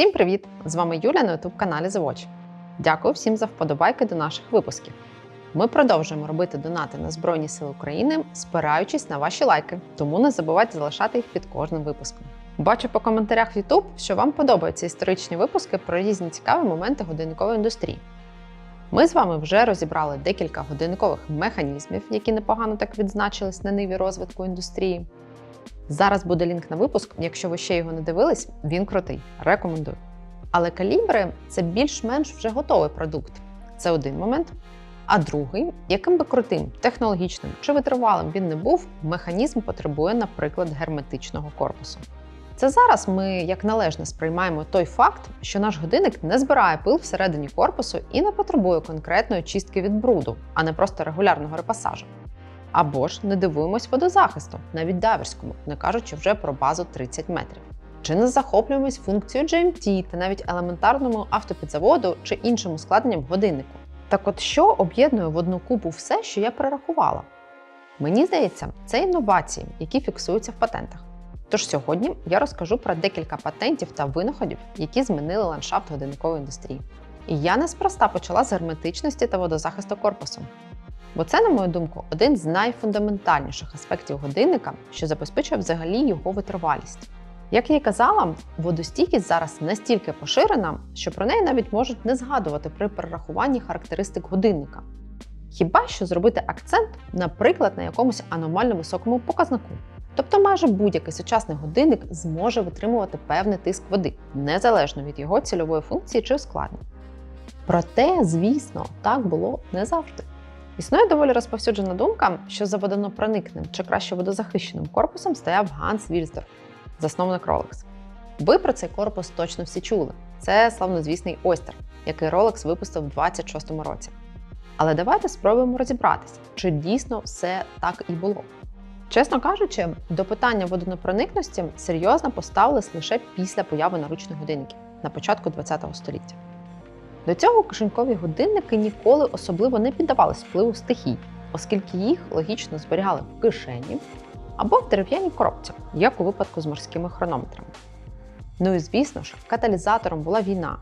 Всім привіт! З вами Юля на youtube каналі Watch. Дякую всім за вподобайки до наших випусків. Ми продовжуємо робити донати на Збройні Сили України, спираючись на ваші лайки, тому не забувайте залишати їх під кожним випуском. Бачу по коментарях в YouTube, що вам подобаються історичні випуски про різні цікаві моменти годинникової індустрії. Ми з вами вже розібрали декілька годинникових механізмів, які непогано так відзначились на ниві розвитку індустрії. Зараз буде лінк на випуск. Якщо ви ще його не дивились, він крутий. Рекомендую. Але калібри це більш-менш вже готовий продукт. Це один момент. А другий, яким би крутим, технологічним чи витривалим він не був, механізм потребує, наприклад, герметичного корпусу. Це зараз ми як належне сприймаємо той факт, що наш годинник не збирає пил всередині корпусу і не потребує конкретної чистки від бруду, а не просто регулярного репасажу. Або ж не дивуємось водозахисту, навіть дайверському, не кажучи вже про базу 30 метрів. Чи не захоплюємось функцією GMT та навіть елементарному автопідзаводу чи іншим ускладненням годиннику. Так от що об'єднує в одну купу все, що я перерахувала? Мені здається, це інновації, які фіксуються в патентах. Тож сьогодні я розкажу про декілька патентів та винаходів, які змінили ландшафт годинникової індустрії. І я неспроста почала з герметичності та водозахисту корпусу. Бо це, на мою думку, один з найфундаментальніших аспектів годинника, що забезпечує взагалі його витривалість. Як я й казала, водостійкість зараз настільки поширена, що про неї навіть можуть не згадувати при перерахуванні характеристик годинника. Хіба що зробити акцент, наприклад, на якомусь аномально високому показнику. Тобто майже будь-який сучасний годинник зможе витримувати певний тиск води, незалежно від його цільової функції чи ускладнень. Проте, звісно, так було не завжди. Існує доволі розповсюджена думка, що за водонопроникним чи краще водозахищеним корпусом стояв Ганс Вільсдорф, засновник Rolex. Ви про цей корпус точно всі чули. Це славнозвісний Ойстер, який Rolex випустив у 26-му році. Але давайте спробуємо розібратися, чи дійсно все так і було. Чесно кажучи, до питання водонепроникності серйозно поставились лише після появи наручних годинників на початку ХХ століття. До цього кишенькові годинники ніколи особливо не піддавались впливу стихій, оскільки їх логічно зберігали в кишені або в дерев'яній коробці, як у випадку з морськими хронометрами. Ну і звісно ж, каталізатором була війна.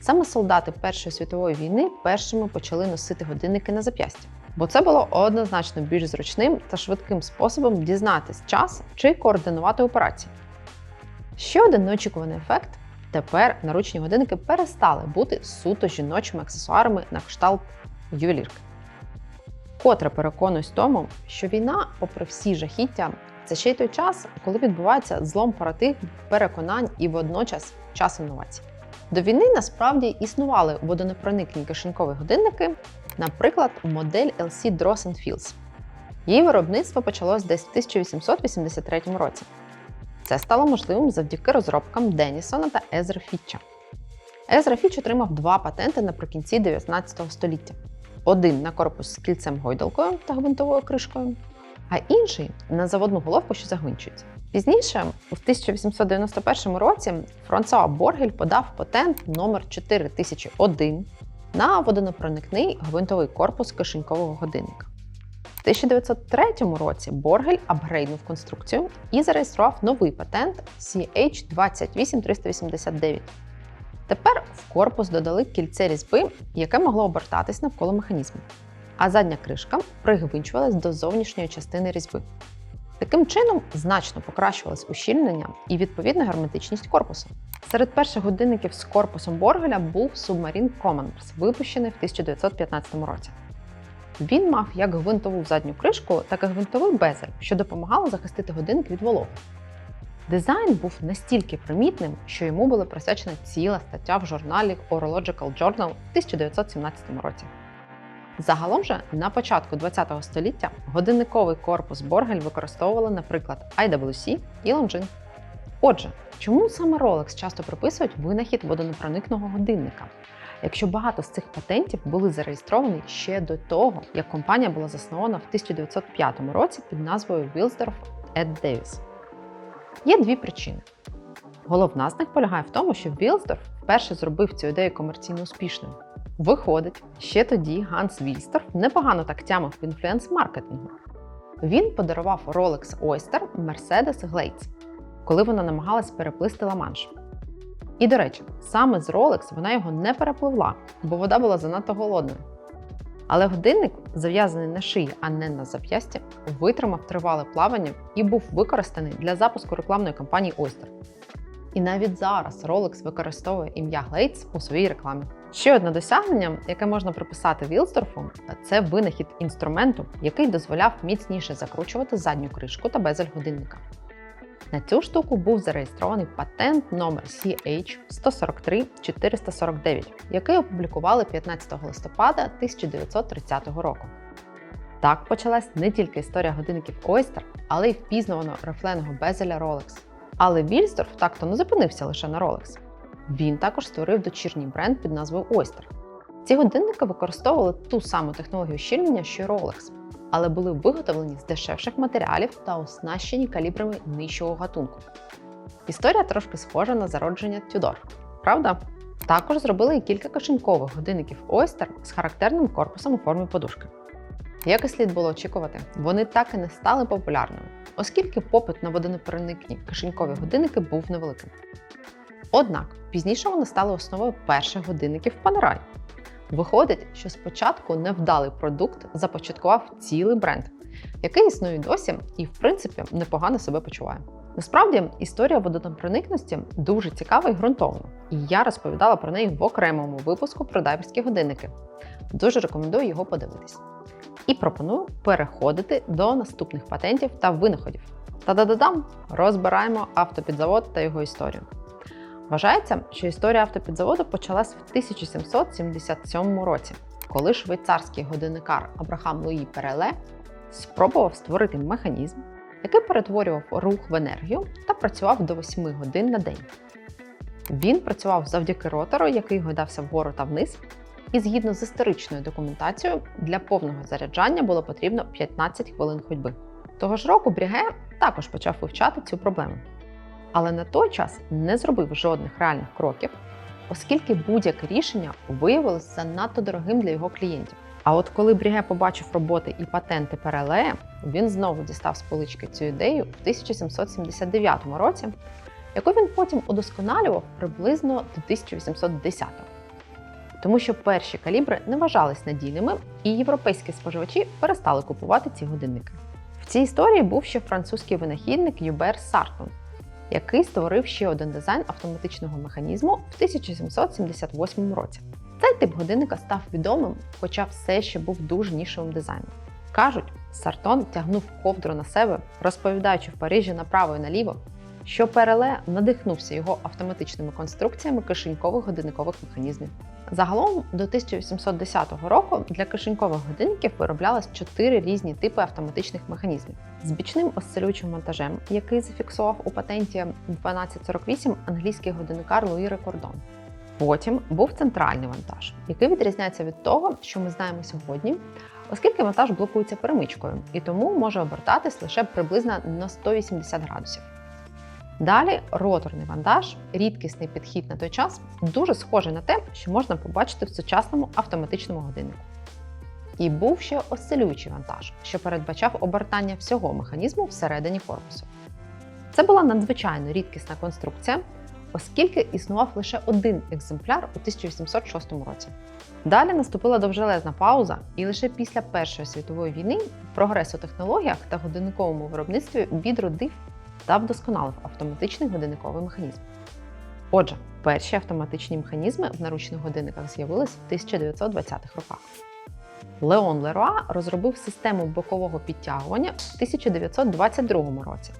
Саме солдати Першої світової війни першими почали носити годинники на зап'ястя, бо це було однозначно більш зручним та швидким способом дізнатись час чи координувати операції. Ще один неочікуваний ефект Тепер наручні годинники перестали бути суто жіночими аксесуарами на кшталт ювелірки. Котре переконуюсь тому, що війна, попри всі жахіття, це ще й той час, коли відбувається злом парадигм, переконань і водночас час інновацій. До війни насправді існували водонепроникні кишенькові годинники, наприклад, модель LC Dross Fields. Її виробництво почалось десь в 1883 році. Це стало можливим завдяки розробкам Денісона та Езра Фітча. Езра Фітч отримав два патенти наприкінці 19 століття: один на корпус з кільцем гойдалкою та гвинтовою кришкою, а інший на заводну головку, що загвинчується. Пізніше, у 1891 році, Франсуа Боргель подав патент номер 4001 на водонепроникний гвинтовий корпус кишенькового годинника. В 1903 році Боргель апгрейднув конструкцію і зареєстрував новий патент CH28389. Тепер в корпус додали кільце різьби, яке могло обертатись навколо механізму, а задня кришка пригвинчувалась до зовнішньої частини різьби. Таким чином значно покращувалось ущільнення і відповідна герметичність корпусу. Серед перших годинників з корпусом Боргеля був Submarine Commonwealth, випущений в 1915 році. Він мав як гвинтову задню кришку, так і гвинтовий безель, що допомагало захистити годинник від вологи. Дизайн був настільки примітним, що йому була присвячена ціла стаття в журналі Horological Journal в 1917 році. Загалом же на початку ХХ століття годинниковий корпус Боргель використовували, наприклад, IWC і Longines. Отже, чому саме Rolex часто приписують винахід водонепроникного годинника? Якщо багато з цих патентів були зареєстровані ще до того, як компанія була заснована в 1905 році під назвою Wilsdorf Ed Davis. Є дві причини. Головна з них полягає в тому, що Вілсдорф вперше зробив цю ідею комерційно успішною. Виходить, ще тоді Ганс Вільсдорф непогано так тямив в інфлюенс-маркетингу. Він подарував Rolex Oyster Mercedes Glades, коли вона намагалась переплисти Ла-Манш. І до речі, саме з Rolex вона його не перепливла, бо вода була занадто голодною. Але годинник, зав'язаний на шиї, а не на зап'ясті, витримав тривале плавання і був використаний для запуску рекламної кампанії Oyster. І навіть зараз Rolex використовує ім'я Glades у своїй рекламі. Ще одне досягнення, яке можна приписати Вілсдорфу, це винахід інструменту, який дозволяв міцніше закручувати задню кришку та безель годинника. На цю штуку був зареєстрований патент номер CH143-449, який опублікували 15 листопада 1930 року. Так почалась не тільки історія годинників Oyster, але й впізнавано рифленого безеля Rolex. Але Вільсдорф так-то не зупинився лише на Rolex. Він також створив дочірній бренд під назвою Oyster. Ці годинники використовували ту саму технологію щільнення, що й Rolex, але були виготовлені з дешевших матеріалів та оснащені калібрами нижчого гатунку. Історія трошки схожа на зародження Tudor, правда? Також зробили і кілька кишенькових годинників Oyster з характерним корпусом у формі подушки. Як і слід було очікувати, вони так і не стали популярними, оскільки попит на водонепроникні кишенькові годинники був невеликим. Однак пізніше вони стали основою перших годинників Panerai. Виходить, що спочатку невдалий продукт започаткував цілий бренд, який існує досі і, в принципі, непогано себе почуває. Насправді, історія водонепроникності дуже цікава і ґрунтовна, і я розповідала про неї в окремому випуску про дайверські годинники. Дуже рекомендую його подивитись. І пропоную переходити до наступних патентів та винаходів. Та-да-да-дам! Розбираємо автопідзавод та його історію. Вважається, що історія автопідзаводу почалась в 1777 році, коли швейцарський годинникар Абрахам Луї Переле спробував створити механізм, який перетворював рух в енергію та працював до 8 годин на день. Він працював завдяки ротору, який гойдався вгору та вниз, і згідно з історичною документацією, для повного заряджання було потрібно 15 хвилин ходьби. Того ж року Бріге також почав вивчати цю проблему. Але на той час не зробив жодних реальних кроків, оскільки будь-яке рішення виявилось занадто дорогим для його клієнтів. А от коли Бріге побачив роботи і патенти Перелея, він знову дістав з полички цю ідею в 1779 році, яку він потім удосконалював приблизно до 1810 тому що перші калібри не вважались надійними, і європейські споживачі перестали купувати ці годинники. В цій історії був ще французький винахідник Юбер Сартон, який створив ще один дизайн автоматичного механізму в 1778 році. Цей тип годинника став відомим, хоча все ще був дуже нішевим дизайном. Кажуть, Сартон тягнув ковдру на себе, розповідаючи в Парижі направо і наліво, що Переле надихнувся його автоматичними конструкціями кишенькових годинникових механізмів. Загалом до 1810 року для кишенькових годинників вироблялось чотири різні типи автоматичних механізмів з бічним осцилюючим монтажем, який зафіксував у патенті 1248 англійський годинникар Луї Рекордон. Потім був центральний вантаж, який відрізняється від того, що ми знаємо сьогодні, оскільки вантаж блокується перемичкою і тому може обертатись лише приблизно на 180 градусів. Далі роторний вантаж, рідкісний підхід на той час, дуже схожий на те, що можна побачити в сучасному автоматичному годиннику. І був ще осцилюючий вантаж, що передбачав обертання всього механізму всередині корпусу. Це була надзвичайно рідкісна конструкція, оскільки існував лише один екземпляр у 1806 році. Далі наступила довжелезна пауза, і лише після Першої світової війни прогрес у технологіях та годинниковому виробництві відродив та вдосконалив автоматичний годинниковий механізм. Отже, перші автоматичні механізми в наручних годинниках з'явились в 1920-х роках. Леон Леруа розробив систему бокового підтягування в 1922 році.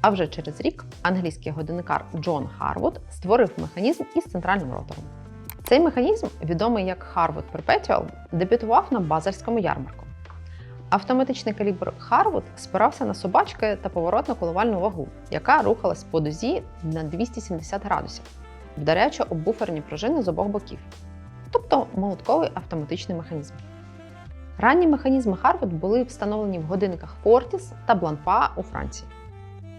А вже через рік англійський годинникар Джон Харвуд створив механізм із центральним ротором. Цей механізм, відомий як Harwood Perpetual, дебютував на базельському ярмарку. Автоматичний калібр Harwood спирався на собачки та поворотну коливальну вагу, яка рухалась по дозі на 270 градусів, вдаряючи об буферні пружини з обох боків, тобто молотковий автоматичний механізм. Ранні механізми Harwood були встановлені в годинниках Fortis та Blancpain у Франції.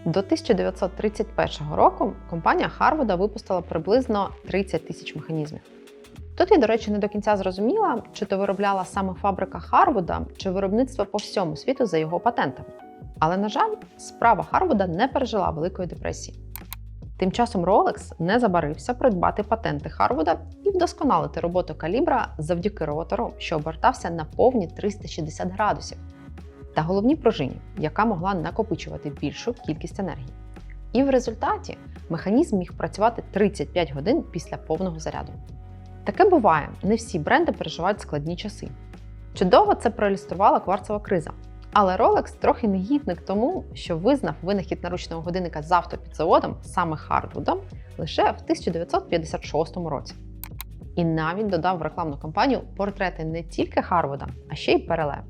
До 1931 року компанія Harwood випустила приблизно 30 тисяч механізмів. Тут я, до речі, не до кінця зрозуміла, чи то виробляла саме фабрика Харвуда, чи виробництво по всьому світу за його патентами. Але, на жаль, справа Харвуда не пережила Великої депресії. Тим часом Rolex не забарився придбати патенти Харвуда і вдосконалити роботу калібра завдяки ротору, що обертався на повні 360 градусів, та головній пружині, яка могла накопичувати більшу кількість енергії. І в результаті механізм міг працювати 35 годин після повного заряду. Таке буває, не всі бренди переживають складні часи. Чудово це проілюструвала кварцева криза. Але Rolex трохи негідник тому, що визнав винахід наручного годинника з автопідзаводом саме Хардвудом лише в 1956 році. І навіть додав в рекламну кампанію портрети не тільки Харвуда, а ще й Переле.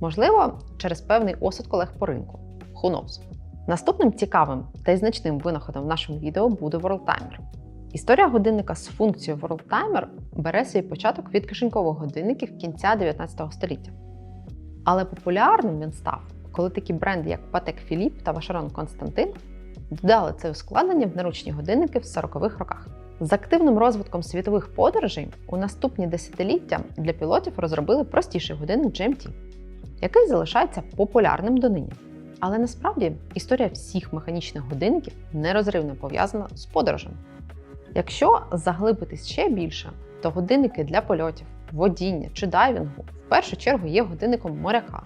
Можливо, через певний осуд колег по ринку. Who knows? Наступним цікавим та й значним винаходом в нашому відео буде World Timer. Історія годинника з функцією World Timer бере свій початок від кишенькових годинників кінця 19 століття. Але популярним він став, коли такі бренди, як Patek Philippe та Vacheron Constantin додали це ускладнення в наручні годинники в 40-х роках. З активним розвитком світових подорожей у наступні десятиліття для пілотів розробили простіший годинник GMT, який залишається популярним донині. Але насправді історія всіх механічних годинників нерозривно пов'язана з подорожами. Якщо заглибитись ще більше, то годинники для польотів, водіння чи дайвінгу в першу чергу є годинником моряка.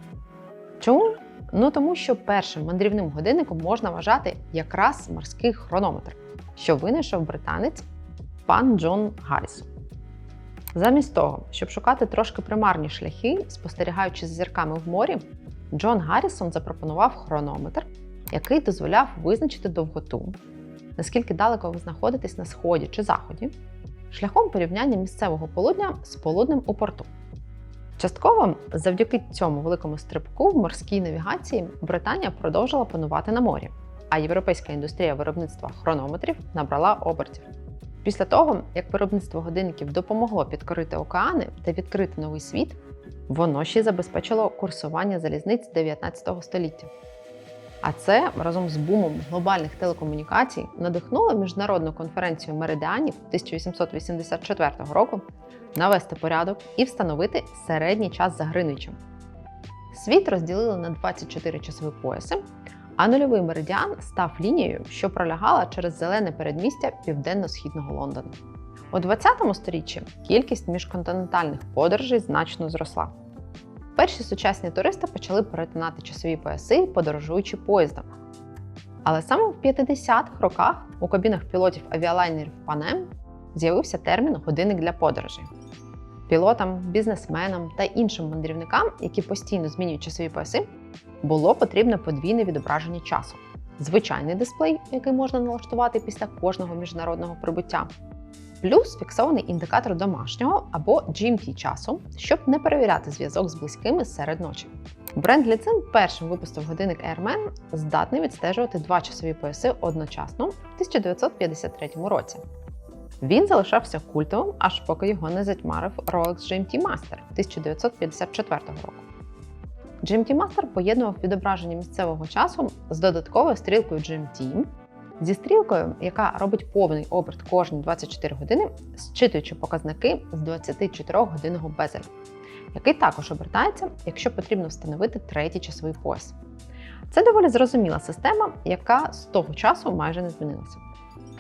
Чому? Ну тому що першим мандрівним годинником можна вважати якраз морський хронометр, що винайшов британець пан Джон Гаррісон. Замість того, щоб шукати трошки примарні шляхи, спостерігаючи за зірками в морі, Джон Гаррісон запропонував хронометр, який дозволяв визначити довготу, наскільки далеко ви знаходитесь на сході чи заході, шляхом порівняння місцевого полудня з полуднем у порту. Частково завдяки цьому великому стрибку в морській навігації Британія продовжила панувати на морі, а європейська індустрія виробництва хронометрів набрала обертів. Після того, як виробництво годинників допомогло підкорити океани та відкрити новий світ, воно ще забезпечило курсування залізниць 19 століття. А це разом з бумом глобальних телекомунікацій надихнуло міжнародну конференцію меридіанів 1884 року навести порядок і встановити середній час за Гринвічем. Світ розділили на 24 часові пояси, а нульовий меридіан став лінією, що пролягала через зелене передмістя південно-східного Лондона. У 20 сторіччі кількість міжконтинентальних подорожей значно зросла. Перші сучасні туристи почали перетинати часові пояси, подорожуючи поїздом. Але саме в 50-х роках у кабінах пілотів авіалайнерів Панем з'явився термін годинник для подорожей. Пілотам, бізнесменам та іншим мандрівникам, які постійно змінюють часові пояси, було потрібне подвійне відображення часу: звичайний дисплей, який можна налаштувати після кожного міжнародного прибуття, плюс фіксований індикатор домашнього або GMT часу, щоб не перевіряти зв'язок з близькими серед ночі. Бренд Ліцин першим випустив годинник Airman, здатний відстежувати два часові пояси одночасно в 1953 році. Він залишався культовим, аж поки його не затьмарив Rolex GMT Master 1954 року. GMT Master поєднував відображення місцевого часу з додатковою стрілкою GMT, зі стрілкою, яка робить повний оберт кожні 24 години, зчитуючи показники з 24-годинного безеля, який також обертається, якщо потрібно встановити третій часовий пояс. Це доволі зрозуміла система, яка з того часу майже не змінилася.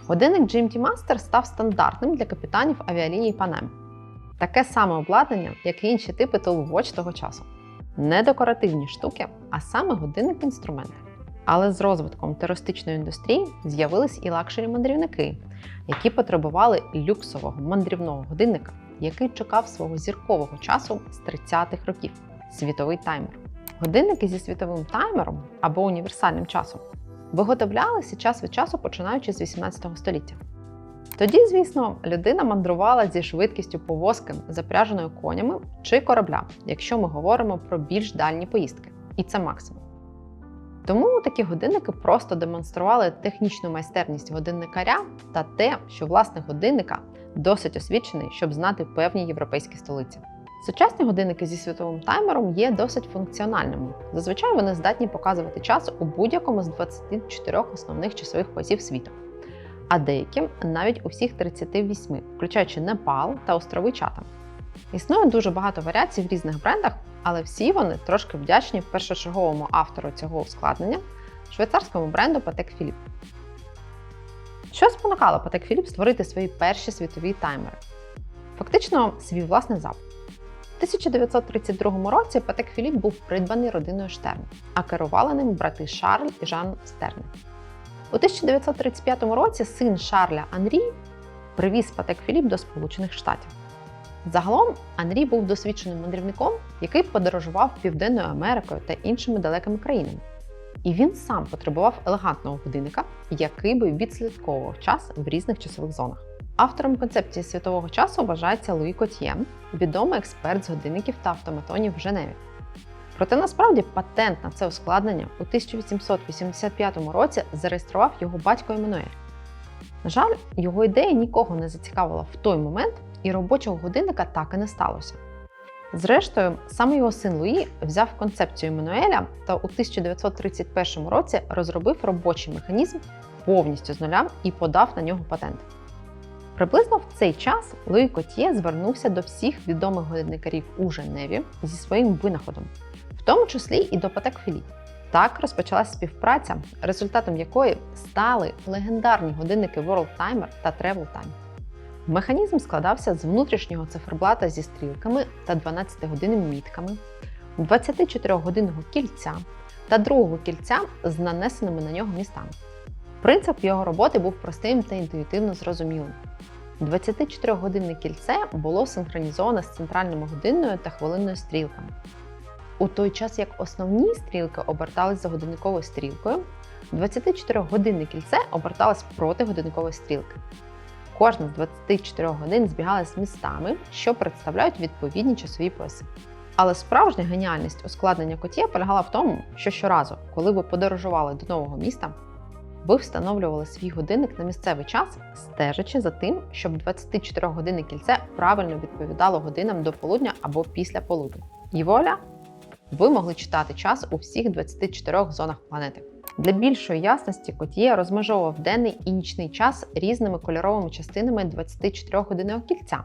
Годинник GMT Master став стандартним для капітанів авіаліній Panem. Таке саме обладнання, як і інші типи Watch того часу. Не декоративні штуки, а саме годинник-інструменти. Але з розвитком туристичної індустрії з'явились і лакшері мандрівники, які потребували люксового мандрівного годинника, який чекав свого зіркового часу з 30-х років світовий таймер. Годинники зі світовим таймером або універсальним часом виготовлялися час від часу починаючи з 18 століття. Тоді, звісно, людина мандрувала зі швидкістю повозки, запряженою конями чи корабля, якщо ми говоримо про більш дальні поїздки, і це максимум. Тому такі годинники просто демонстрували технічну майстерність годинникаря та те, що власник годинника досить освічений, щоб знати певні європейські столиці. Сучасні годинники зі світовим таймером є досить функціональними. Зазвичай вони здатні показувати час у будь-якому з 24 основних часових поясів світу, а деякі навіть у всіх 38, включаючи Непал та острови Чатам. Існує дуже багато варіацій в різних брендах, але всі вони трошки вдячні першочерговому автору цього ускладнення швейцарському бренду Patek Philippe. Що спонукало Патек Філіп створити свої перші світові таймери? Фактично, свій власний запит. У 1932 році Патек Філіп був придбаний родиною Штерн, а керували ним брати Шарль і Жан Стерн. У 1935 році син Шарля Анрі привіз Патек Філіп до Сполучених Штатів. Загалом Анрі був досвідченим мандрівником, який подорожував Південною Америкою та іншими далекими країнами. І він сам потребував елегантного годинника, який би відслідковував час в різних часових зонах. Автором концепції світового часу вважається Луї Котьє, відомий експерт з годинників та автоматонів в Женеві. Проте насправді патент на це ускладнення у 1885 році зареєстрував його батько Еммануель. На жаль, його ідея нікого не зацікавила в той момент, і робочого годинника так і не сталося. Зрештою, саме його син Луї взяв концепцію Еммануеля та у 1931 році розробив робочий механізм повністю з нуля і подав на нього патент. Приблизно в цей час Луї Котьє звернувся до всіх відомих годинникарів у Женеві зі своїм винаходом, в тому числі і до Патек Філіп. Так розпочалася співпраця, результатом якої стали легендарні годинники World Timer та Travel Time. Механізм складався з внутрішнього циферблата зі стрілками та 12-годинними мітками, 24-годинного кільця та другого кільця з нанесеними на нього містами. Принцип його роботи був простим та інтуїтивно зрозумілим. 24-годинне кільце було синхронізоване з центральною годинною та хвилинною стрілками. У той час як основні стрілки обертались за годинниковою стрілкою, 24-годинне кільце оберталось проти годинникової стрілки. Кожна з 24 годин збігала з містами, що представляють відповідні часові пояси. Але справжня геніальність ускладнення котє полягала в тому, що щоразу, коли ви подорожували до нового міста, ви встановлювали свій годинник на місцевий час, стежачи за тим, щоб 24-годинне кільце правильно відповідало годинам до полудня або після полудня. І воля! Ви могли читати час у всіх 24 зонах планети. Для більшої ясності Котьє розмежовував денний і нічний час різними кольоровими частинами 24-годинного кільця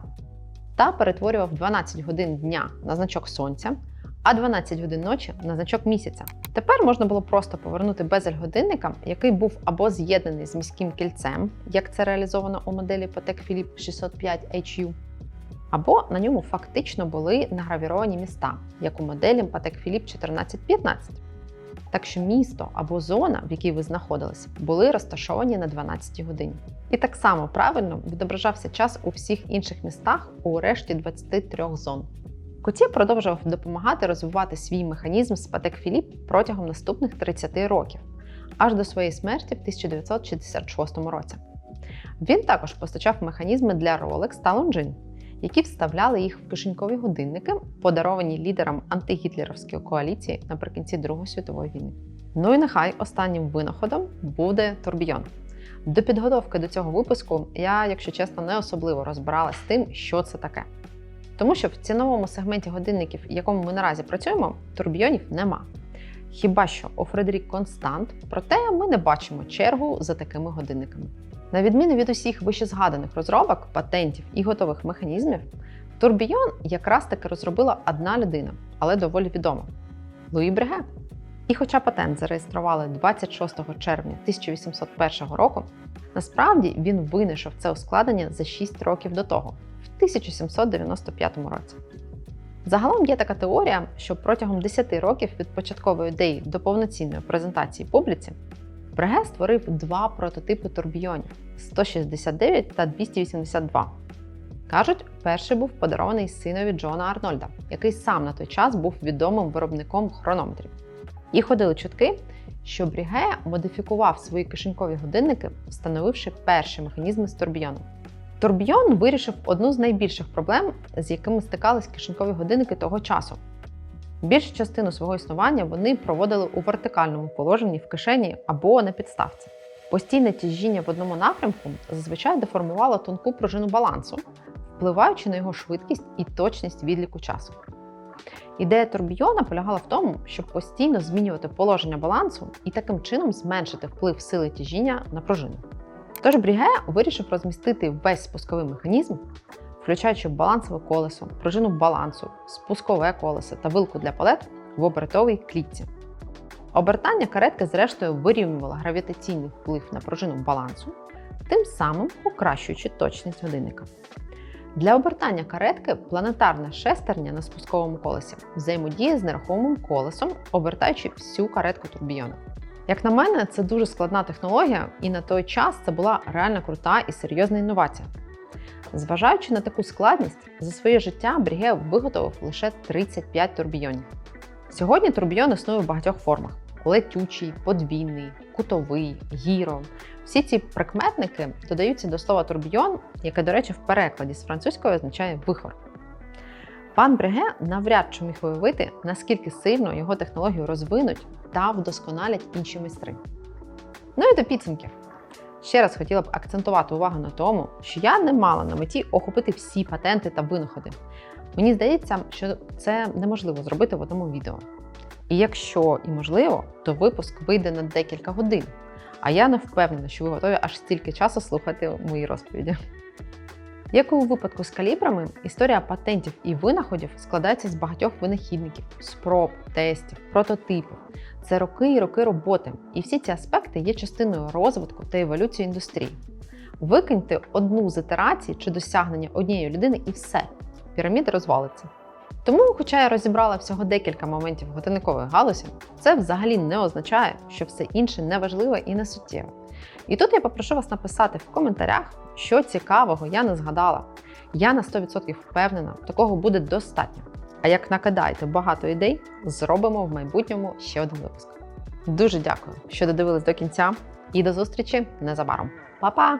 та перетворював 12 годин дня на значок сонця, а 12 годин ночі на значок місяця. Тепер можна було просто повернути безель годинника, який був або з'єднаний з міським кільцем, як це реалізовано у моделі Patek Philippe 605 HU, або на ньому фактично були награвіровані міста, як у моделі Patek Philippe 1415. Так що місто або зона, в якій ви знаходилися, були розташовані на 12 годині. І так само правильно відображався час у всіх інших містах у решті 23 зон. Котє продовжував допомагати розвивати свій механізм з Patek Philippe протягом наступних 30 років, аж до своєї смерті в 1966 році. Він також постачав механізми для Rolex та Longines, які вставляли їх в кишенькові годинники, подаровані лідерам антигітлерівської коаліції наприкінці Другої світової війни. Ну і нехай останнім винаходом буде турбійон. До підготовки до цього випуску я, якщо чесно, не особливо розбиралася з тим, що це таке. Тому що в ціновому сегменті годинників, в якому ми наразі працюємо, турбійонів нема. Хіба що у Фредерік Констант, проте ми не бачимо чергу за такими годинниками. На відміну від усіх вищезгаданих розробок, патентів і готових механізмів, турбійон якраз таки розробила одна людина, але доволі відома Луї Бреге. І хоча патент зареєстрували 26 червня 1801 року, насправді він винайшов це ускладнення за 6 років до того, в 1795 році. Загалом є така теорія, що протягом 10 років від початкової ідеї до повноцінної презентації публіці Бреге створив два прототипи турбійонів 169 та 282. Кажуть, перший був подарований синові Джона Арнольда, який сам на той час був відомим виробником хронометрів. І ходили чутки, що Бріге модифікував свої кишенькові годинники, встановивши перші механізми з турбійоном. Турбійон вирішив одну з найбільших проблем, з якими стикались кишенькові годинники того часу. Більшу частину свого існування вони проводили у вертикальному положенні в кишені або на підставці. Постійне тяжіння в одному напрямку зазвичай деформувало тонку пружину балансу, впливаючи на його швидкість і точність відліку часу. Ідея турбійона полягала в тому, щоб постійно змінювати положення балансу і таким чином зменшити вплив сили тяжіння на пружину. Тож Бріге вирішив розмістити весь спусковий механізм, включаючи балансове колесо, пружину балансу, спускове колесо та вилку для палет в обертовій клітці. Обертання каретки, зрештою, вирівнювало гравітаційний вплив на пружину балансу, тим самим покращуючи точність годинника. Для обертання каретки планетарна шестерня на спусковому колесі взаємодіє з нерухомим колесом, обертаючи всю каретку турбійона. Як на мене, це дуже складна технологія, і на той час це була реально крута і серйозна інновація. Зважаючи на таку складність, за своє життя Бріге виготовив лише 35 турбійонів. Сьогодні турбійон існує в багатьох формах: летючий, подвійний, кутовий, гіро. Всі ці прикметники додаються до слова турбійон, яке, до речі, в перекладі з французької означає вихор. Пан Бреге навряд чи міг уявити, наскільки сильно його технологію розвинуть та вдосконалять інші майстри. Ну і до підсумків. Ще раз хотіла б акцентувати увагу на тому, що я не мала на меті охопити всі патенти та винаходи. Мені здається, що це неможливо зробити в одному відео. І якщо і можливо, то випуск вийде на декілька годин. А я не впевнена, що ви готові аж стільки часу слухати мої розповіді. Як і у випадку з калібрами, історія патентів і винаходів складається з багатьох винахідників, спроб, тестів, прототипів. Це роки і роки роботи, і всі ці аспекти є частиною розвитку та еволюції індустрії. Викиньте одну з ітерацій чи досягнення однієї людини, і все, піраміда розвалиться. Тому, хоча я розібрала всього декілька моментів годинникової галузі, це взагалі не означає, що все інше не важливе і не суттєве. І тут я попрошу вас написати в коментарях, що цікавого я не згадала. Я на 100% впевнена, такого буде достатньо. А як накидаєте багато ідей, зробимо в майбутньому ще один випуск. Дуже дякую, що додивились до кінця, і до зустрічі незабаром. Па-па!